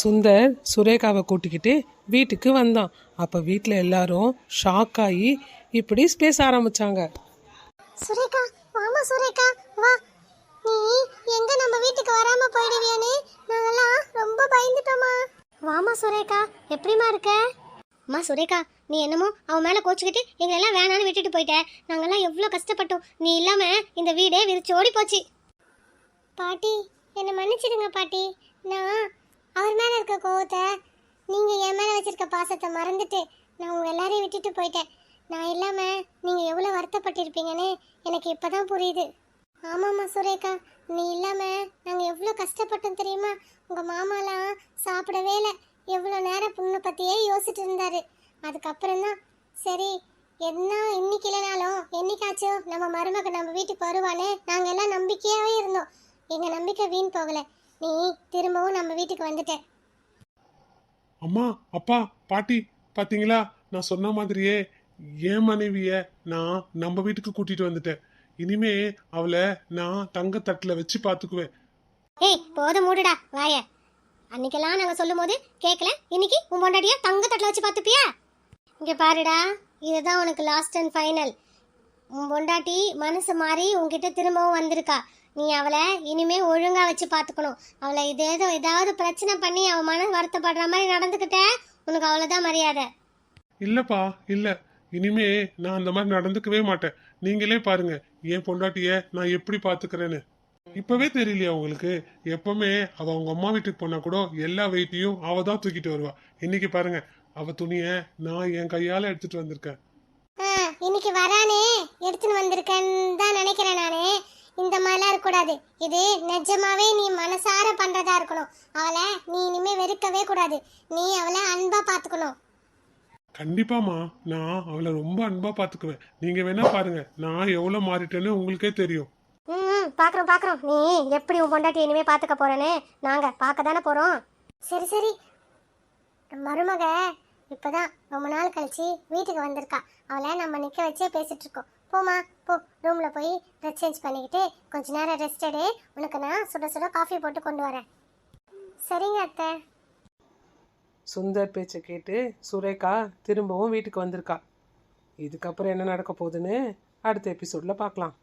சுந்தர் சுரேகாவை கூட்டிக்கிட்டு வீட்டுக்கு வந்தான். அப்போ வீட்டில் எல்லாரும் ஷாக் ஆகி இப்படி பேச ஆரம்பிச்சாங்க. சுரேகா வாமா சுரேகா வா. நீ எங்க நம்ம வீட்டுக்கு வராம போயிடுவியானே நாங்கெல்லாம் ரொம்ப பயந்துட்டோமா வாமா சுரேகா எப்படிமா இருக்க? அம்மா சுரேகா நீ என்னமோ அவன் மேலே கோச்சிக்கிட்டு எங்களை எல்லாம் வேணான்னு விட்டுட்டு போயிட்ட. நாங்கெல்லாம் எவ்வளோ கஷ்டப்பட்டோம். நீ இல்லாமல் இந்த வீடே விரிச்சு ஓடி போச்சு. பாட்டி என்னை மன்னிச்சிடுங்க பாட்டி. நான் அவர் மேலே இருக்க கோவத்தை நீங்கள் என் மேலே வச்சிருக்க பாசத்தை மறந்துட்டு நான் உங்கள் எல்லாரையும் விட்டுட்டு போயிட்டேன். நான் இல்லாமல் நீங்கள் எவ்வளோ வருத்தப்பட்டிருப்பீங்கன்னு எனக்கு இப்போ தான் புரியுது. ஆமாம்மா சுரேகா நீ இல்லாமல் நாங்கள் எவ்வளோ கஷ்டப்பட்டோம் தெரியுமா? உங்கள் மாமாலாம் சாப்பிடவே இல்லை. எவ்வளோ நேரம் பொண்ணை பற்றியே யோசிச்சுட்டு இருந்தாரு. அதுக்கப்புறம் தான் சரி என்ன இன்னைக்கு இல்லைனாலும் என்னைக்காச்சும் நம்ம மருமக நம்ம வீட்டுக்கு வருவானே நாங்கள் எல்லாம் நம்பிக்கையாகவே இருந்தோம். எங்கள் நம்பிக்கை வீண் போகலை. நீ திரும்பவும் நம்ம வீட்டுக்கு வந்துட்ட. அம்மா அப்பா பாட்டி பாத்தீங்களா? நான் சொன்ன மாதிரியே என் மனைவிய நான் நம்ம வீட்டுக்கு கூட்டிட்டு வந்துட்டேன். இனிமே அவளை நான் தங்க தட்டுல வச்சு பாத்துக்குவேன். ஏய் போதும் மூடுடா வாய. அன்னைக்கெல்லாம் நாங்க சொல்லும் போது கேட்கல இன்னைக்கு உன் பொண்டாட்டிய தங்க தட்டில் வச்சு பார்த்துப்பியா இங்க பாருடா இதுதான் உனக்கு லாஸ்ட் அண்ட் ஃபைனல் உன் பொண்டாட்டி மனசு மாறி உன்கிட்ட திரும்பவும் வந்திருக்கா. நீ அவளை இனிமே ஒழுங்கா வச்சு பார்த்துக்கணும் அவளை இது ஏதோ ஏதாவது பிரச்சனை பண்ணி அவன் மன வருத்தப்படுற மாதிரி நடந்துக்கிட்ட உனக்கு அவ்வளோதான் மரியாதை. இல்லப்பா இல்ல. இனிமே நான் அந்த மாதிரி நடந்துக்கவே மாட்டேன். நீங்களே பாருங்க என் பொண்டாட்டிய நான் எப்படி பாத்துக்கிறேன்னு. இப்பவே தெரியலையா உங்களுக்கு? எப்பவுமே அவ அவங்க அம்மா வீட்டுக்கு போனா கூட எல்லா வெயிட்டையும் அவ தான் தூக்கிட்டு வருவா. இன்னைக்கு பாருங்க அவ துணிய நான் என் கையால எடுத்துட்டு வந்திருக்கேன். இன்னைக்கு வரானே எடுத்துன்னு வந்திருக்கேன்னு தான் நினைக்கிறேன் நானே. இந்த மாதிரிலாம் இருக்கக்கூடாது. இது நிஜமாவே நீ மனசார பண்றதா இருக்கணும். அவளை நீ இனிமே வெறுக்கவே கூடாது. நீ அவளை அன்பா பாத்துக்கணும். கண்டிப்பாமா நான் அவளை ரொம்ப அன்பா பாத்துக்குவேன். நீங்க வேணா பாருங்க நான் எவ்வளவு மாறிட்டேன்னு உங்களுக்கே தெரியும். ம் பாக்குறோம் பாக்குறோம். நீ எப்படி உன் பொண்டாட்டி இனிமே பாத்துக்க போறேன்னு? நாங்க பார்க்க தானே போறோம். சரி சரி. மருமக இப்போதான் ரொம்ப நாள் கழிச்சு வீட்டுக்கு வந்திருக்கா. அவளை நம்ம நிற்க வச்சே பேசிட்டு இருக்கோம். போமா போ. ரூம்ல போய் ட்ரெஸ் சேஞ்ச் பண்ணிக்கிட்டு கொஞ்ச நேரம் ரெஸ்ட் எடு. உனக்கு நான் சுட சுட காஃபி போட்டு கொண்டு வரேன். சரிங்க அத்தை. சுந்தர் பேச்சை கேட்டு சுரேகா திரும்பவும் வீட்டுக்கு வந்திருக்கா. இதுக்கப்புறம் என்ன நடக்க போகுதுன்னு அடுத்த எபிசோடில் பார்க்கலாம்.